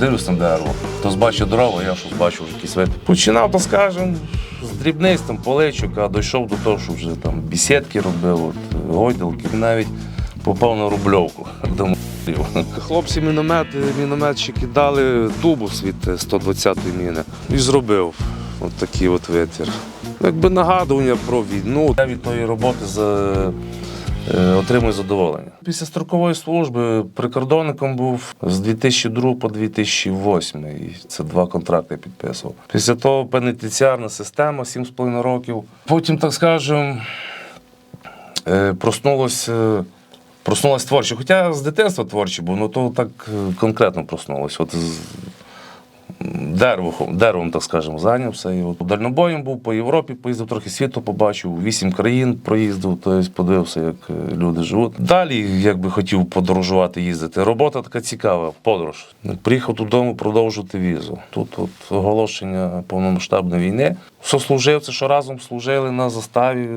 Дивлюсь на дерево. Хтось бачить дрова, я щось бачу вже якийсь вид. Починав, то скажем, з дрібниць, там, поличок, а дійшов до того, що вже там бісідки робив, от, гойдалки, навіть попав на рубльовку до м***ів. Хлопці міномети, мінометчики дали тубус від 120-ї міни і зробив от такий от витвір. Якби нагадування про війну. Я від тої роботи за отримую задоволення. Після строкової служби прикордонником був з 2002 по 2008. І це два контракти підписував. Після того пенітенціарна система 7,5 років. Потім, так скажемо, е, проснулося. е, Проснулась творче. Хоча з дитинства творче був, ну то так е, конкретно проснулось. От деревом, деревом, так скажемо, зайнявся. І от дальнобоєм був по Європі, поїздив трохи світу, побачив, вісім країн проїздив, тобто подивився, як е, люди живуть. Далі, як би хотів подорожувати, їздити. Робота така цікава, подорож. Приїхав додому продовжувати візу. Тут от оголошення повномасштабної війни. Сослуживці, що разом служили на заставі.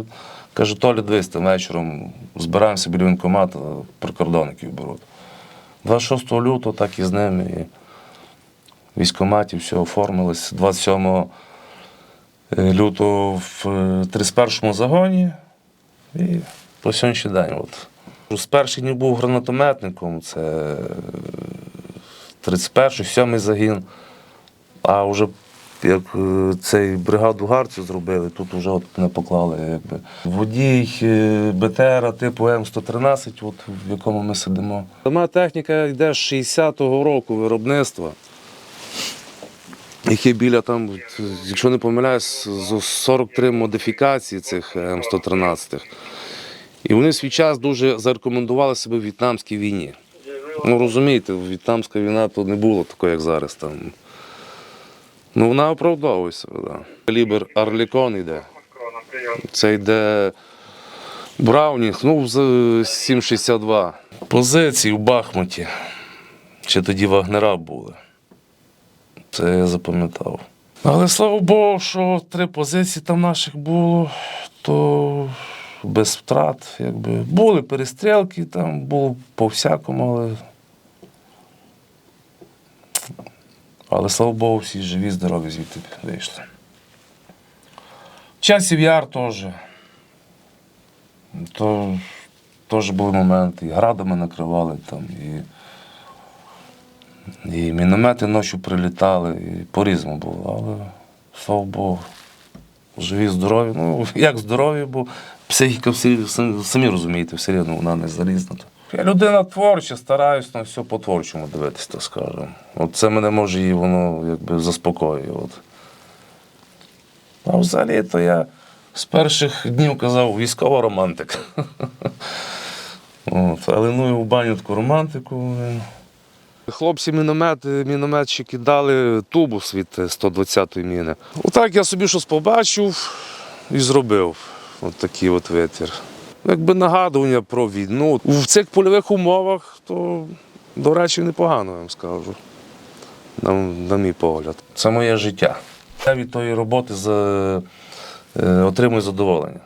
Каже, Толя, дивись, там вечором збираємося біля воєнкомату, прикордонників беруть. 26 лютого так і з ними. І військкоматі, все оформилось 27 лютого в е, 31-му загоні і по сьогоднішній день. От. З перших днів був гранатометником, це 31-й, 7-й загін. А вже як е, цей бригаду гарців зробили, тут вже от не поклали. Якби. Водій е, БТРа типу М113, от, в якому ми сидимо. Сама техніка йде з 60-го року виробництва. Які біля там, якщо не помиляюсь, з 43 модифікації цих М113. І вони свій час дуже зарекомендували себе в В'єтнамській війні. Ну розумієте, В'єтнамська війна то не було такої, як зараз. Там. Ну вона оправдовує себе. Да. Калібр Арлікон йде. Це йде Браунінг, ну, з 7,62. Позиції в Бахмуті. Ще тоді вагнера були. Це я запам'ятав. Але слава Богу, що три позиції там наших було, то без втрат. Якби. Були перестрілки, там було по-всякому, але. Але слава Богу, всі живі, здорові звідти вийшли. Часів яр теж. То теж були моменти. І градами накривали там, і, і міномети ночі прилітали, і по-різному було. Але слава Богу, живі, здорові. Ну, як здорові, бо психіка всі, самі- розумієте, все рівно вона не залізна. Я людина творча, стараюсь на все по-творчому дивитися, так скажемо. От це мене може і воно якби заспокоює. От. А взагалі то я з перших днів казав військова романтика. От, але ну і в баню таку романтику. Хлопці міномети, мінометчики дали тубус від 120-ї міни. Отак я собі щось побачив і зробив. От такий от витвір. Якби нагадування про війну. В цих польових умовах, то, до речі, непогано, я вам скажу. На, на мій погляд. Це моє життя. Я від тої роботи за, е, отримую задоволення.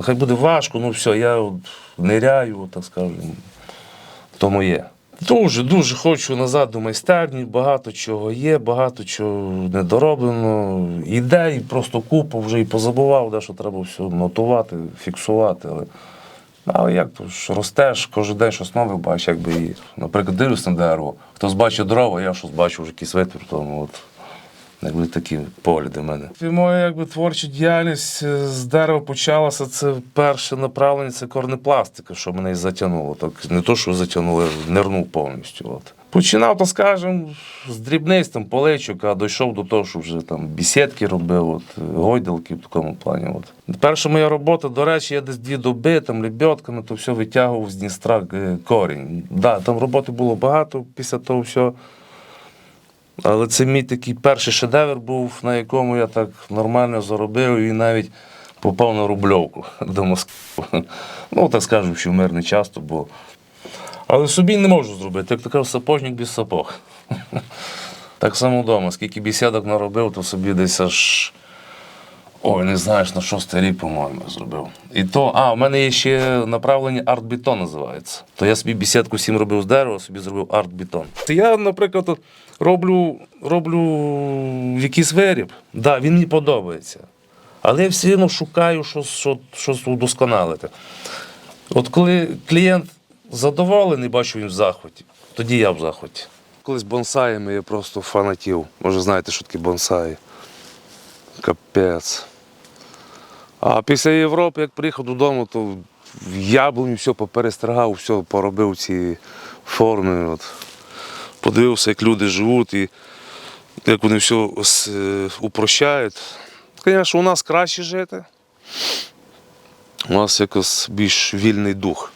Хай буде важко, ну все, я ниряю, так скажемо, то моє. Дуже, дуже хочу назад до майстерні, багато чого є, багато чого недороблено. Ідей просто купу вже і позабував, де що треба все нотувати, фіксувати. Але, але як то ж ростеш, кожен день щось нове бачиш, якби і, наприклад, дивлюсь на дерево. Хтось бачить дрова, я щось бачу вже якийсь витвір, тому от. Якби такі погляди в мене. Моя якби творча діяльність е, з дерева почалася. Це перше направлення, це корнепластика, що мене і затягнуло. Так не то, що затягнуло, я нирнув повністю. От. Починав, то скажем, з дрібниць там поличок, а дійшов до того, що вже там бісідки робив, от, гойдалки в такому плані. От. Перша моя робота, до речі, я десь дві доби там лебедками, то все витягував з Дністра е, корінь. Да, там роботи було багато після того всього. Але це мій такий перший шедевр був, на якому я так нормально заробив і навіть попав на рубльовку до Москви. Ну, так скажемо, що в мирний час то було. Але собі не можу зробити, як то сапожник без сапог. Так само вдома, скільки бісядок наробив, то собі десь аж Ой, не знаєш, на шостий рік, по-моєму, зробив. І то, а, в мене є ще направлення арт-бетон називається. То я собі бесідку всім робив з дерева, собі зробив арт-бетон. Я, наприклад, роблю, роблю якийсь виріб, да, він мені подобається. Але я все одно шукаю щось, що, щось удосконалити. От коли клієнт задоволений, бачу він в захваті, тоді я в захваті. Колись бонсаями я просто фанатів. Може, знаєте, що таке бонсаї. Капець. А після Європи, як приїхав додому, то в яблуню все поперестригав, все поробив ці форми. От. Подивився, як люди живуть і як вони все е, упрощають. Звісно, у нас краще жити. У нас якось більш вільний дух.